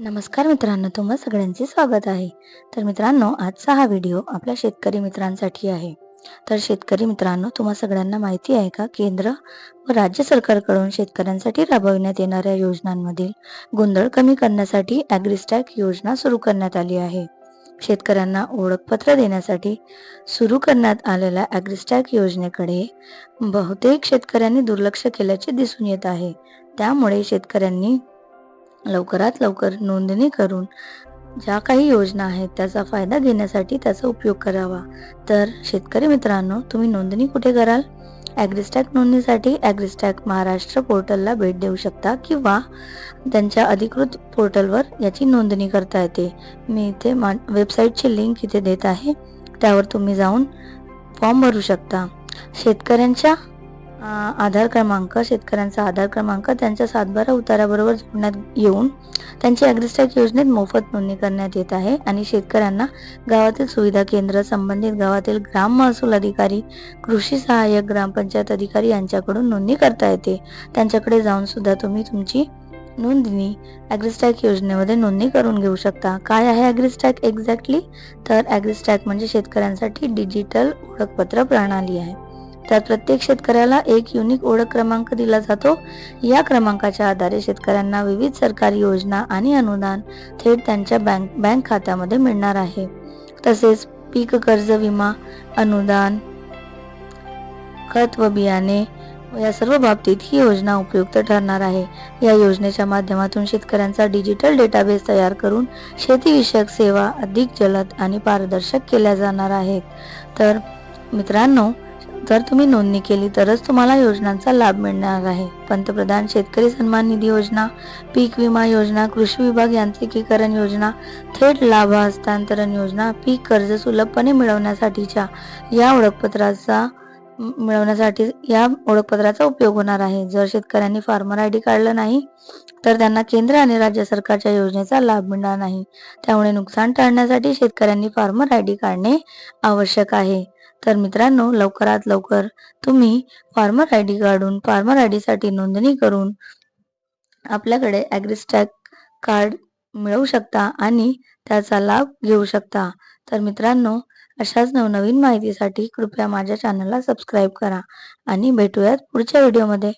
नमस्कार मित्रांनो तुम्हा सगळ्यांचे स्वागत आहे. तर मित्रांनो आजचा हा व्हिडिओ आपल्या शेतकरी मित्रांसाठी आहे. तर शेतकरी मित्रांनो तुम्हा सगळ्यांना माहिती आहे का केंद्र व राज्य सरकारकडून शेतकऱ्यांसाठी राबविण्यात येणाऱ्या योजनांमधील गोंधळ कमी करण्यासाठी ॲग्रिस्टॅक योजना सुरू करण्यात आली आहे. शेतकऱ्यांना ओळखपत्र देण्यासाठी सुरू करण्यात आलेल्या ॲग्रिस्टॅक योजनेकडे बहुतेक शेतकऱ्यांनी दुर्लक्ष केल्याचे दिसून येत आहे. त्यामुळे शेतकऱ्यांनी लवकरात लवकर नोंदणी करून ज्या काही योजना आहेत त्याचा फायदा घेण्यासाठी त्याचा उपयोग करावा. तर शेतकरी मित्रांनो तुम्ही नोंदणी कुठे कराल? ॲग्रिस्टॅक नोंदणीसाठी ॲग्रिस्टॅक महाराष्ट्र पोर्टलला भेट देऊ शकता किंवा त्यांच्या अधिकृत पोर्टलवर याची नोंदणी करता येते. मी इथे मा वेबसाईटची लिंक इथे देत आहे. त्यावर तुम्ही जाऊन फॉर्म भरू शकता. शेतकऱ्यांच्या आधार क्रमांक शेतकऱ्यांचा आधार क्रमांक त्यांच्या सातबारा उताराबरोबर जोडण्यात येऊन त्यांची अग्रिस्टॅक योजनेत मोफत नोंदणी करण्यात येत आहे आणि शेतकऱ्यांना गावातील सुविधा केंद्र संबंधित गावातील ग्राम महसूल अधिकारी कृषी सहाय्यक ग्रामपंचायत अधिकारी यांच्याकडून नोंदणी करता येते. त्यांच्याकडे जाऊन सुद्धा तुम्ही तुमची नोंदणी ॲग्रिस्टॅक योजनेमध्ये नोंदणी करून घेऊ शकता. काय आहे ॲग्रिस्टॅक एक्झॅक्टली? तर ॲग्रिस्टॅक म्हणजे शेतकऱ्यांसाठी डिजिटल ओळखपत्र प्रणाली आहे. त्यात प्रत्येक शेतकऱ्याला एक युनिक ओळख क्रमांक दिला जातो. या क्रमांकाच्या आधारे शेतकऱ्यांना विविध सरकारी योजना आणि अनुदान थेट त्यांच्या बँक बँक खात्यामध्ये मिळणार आहे. तसेच पीक कर्ज विमा अनुदान खत व बियाणे या सर्व बाबतीत ही योजना उपयुक्त ठरणार आहे. या योजनेच्या माध्यमातून शेतकऱ्यांचा डिजिटल डेटाबेस तयार करून शेतीविषयक सेवा अधिक जलद आणि पारदर्शक केल्या जाणार आहेत. तर मित्रांनो जर तुम्ही नोंदणी केली तरच तुम्हाला योजनांचा लाभ मिळणार आहे. पंतप्रधान शेतकरी सन्मान निधी योजना पीक विमा योजना कृषी विभाग यांत्रिकीकरण योजना थेट लाभ हस्तांतरण योजना पीक कर्ज सुलभपणे मिळवण्यासाठीच्या या ओळखपत्राचा मिळवण्यासाठी या ओळखपत्राचा उपयोग होणार आहे. जर शेतकऱ्यांनी फार्मर आय डी काढलं नाही तर त्यांना केंद्र आणि राज्य सरकारच्या योजनेचा लाभ मिळणार नाही. त्यामुळे नुकसान टाळण्यासाठी शेतकऱ्यांनी फार्मर आय डी काढणे आवश्यक आहे. तर मित्रांनो लवकरात लवकर तुम्ही फार्मर आय डी काढून फार्मर आयसाठी नोंदणी करून आपल्याकडे ॲग्रिस्टॅक कार्ड मिळवू शकता आणि त्याचा लाभ घेऊ शकता. तर मित्रांनो अशाच नवनवीन माहितीसाठी कृपया माझ्या चॅनलला सबस्क्राईब करा आणि भेटूयात पुढच्या व्हिडिओमध्ये